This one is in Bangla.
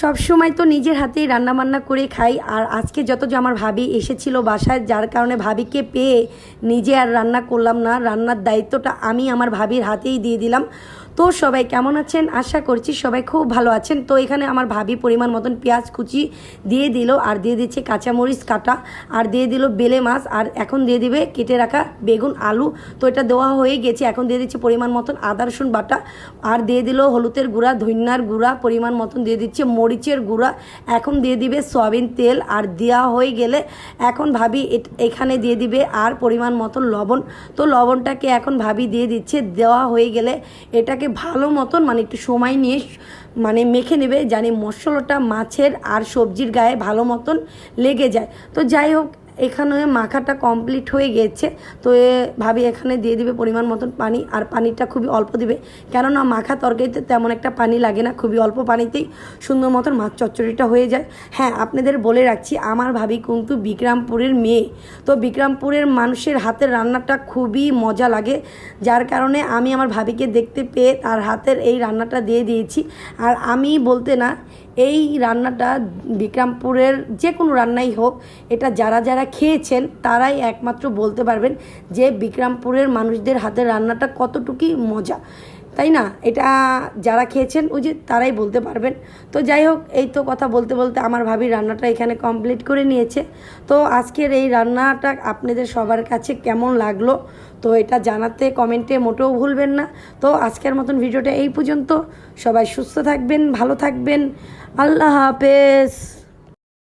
সব সময় তো নিজের হাতেই রান্না বান্না করে খাই, আর আজকে যত যে আমার ভাবি এসেছিল বাসায়, যার কারণে ভাবিকে পেয়ে নিজে আর রান্না করলাম না। রান্নার দায়িত্বটা আমি আমার ভাবির হাতেই দিয়ে দিলাম। তো সবাই কেমন আছেন? আশা করছি সবাই খুব ভালো আছেন। তো এখানে আমার ভাবি পরিমাণ মতন পেঁয়াজ কুচি দিয়ে দিল, আর দিয়ে দিচ্ছে কাঁচামরিচ, কাটা, আর দিয়ে দিল বেলে মাছ, আর এখন দিয়ে দিবে কেটে রাখা বেগুন, আলু। তো এটা দেওয়া হয়ে গেছে, এখন দিয়ে দিচ্ছে পরিমাণ মতন আদা, রসুন বাটা, আর দিয়ে দিল হলুদের গুঁড়া ধন্যার গুঁড়া, পরিমাণ মতন দিয়ে দিচ্ছে মরিচের গুঁড়া, এখন দিয়ে দিবে সয়াবিন তেল, আর দেওয়া হয়ে গেলে এখন ভাবি এখানে দিয়ে দিবে আর পরিমাণ মতন লবণ। তো লবণটাকে এখন ভাবি দিয়ে দিচ্ছে, দেওয়া হয়ে গেলে এটাকে ভালো মতন মানে একটু সময় নিয়ে মানে মেখে নেবে, জানি মশলাটা মাছের আর সবজির গায়ে ভালো মতন লেগে যায়। তো যাই হোক এখানে মাখাটা কমপ্লিট হয়ে গেছে। তো এ ভাবি এখানে দিয়ে দিবে পরিমাণ মতন পানি, আর পানিটা খুবই অল্প দিবে। কেননা মাখা তরকারিতে তেমন একটা পানি লাগে না, খুবই অল্প পানিতেই সুন্দর মতন মাছ চচ্চড়িটা হয়ে যায়। হ্যাঁ আপনাদের বলে রাখছি, আমার ভাবি কিন্তু বিক্রামপুরের মেয়ে। তো বিক্রামপুরের মানুষের হাতের রান্নাটা খুবই মজা লাগে, যার কারণে আমি আমার ভাবিকে দেখতে পেয়ে তার হাতের এই রান্নাটা দিয়ে দিয়েছি। আর আমি বলতে না এই রান্নাটা বিক্রামপুরের যে কোনো রান্নাই হোক, এটা যারা যারা খেয়েছেন, তারাই একমাত্র বলতে পারবেন যে বিক্রামপুরের মানুষদের হাতের রান্নাটা কতটুকুই মজা। তাই না? এটা যারা খেয়েছেন, ওই যে তারাই বলতে পারবেন। তো যাই হোক, এই তো কথা বলতে বলতে আমার ভাবি রান্নাটা এখানে কমপ্লিট করে নিয়েছে। তো আজকের এই রান্নাটা আপনাদের সবার কাছে কেমন লাগল, তো এটা জানাতে কমেন্টে মোটেও ভুলবেন না। তো আজকের মতন ভিডিওটা এই পর্যন্ত। সবাই সুস্থ থাকবেন, ভালো থাকবেন। আল্লাহ হাফেজ।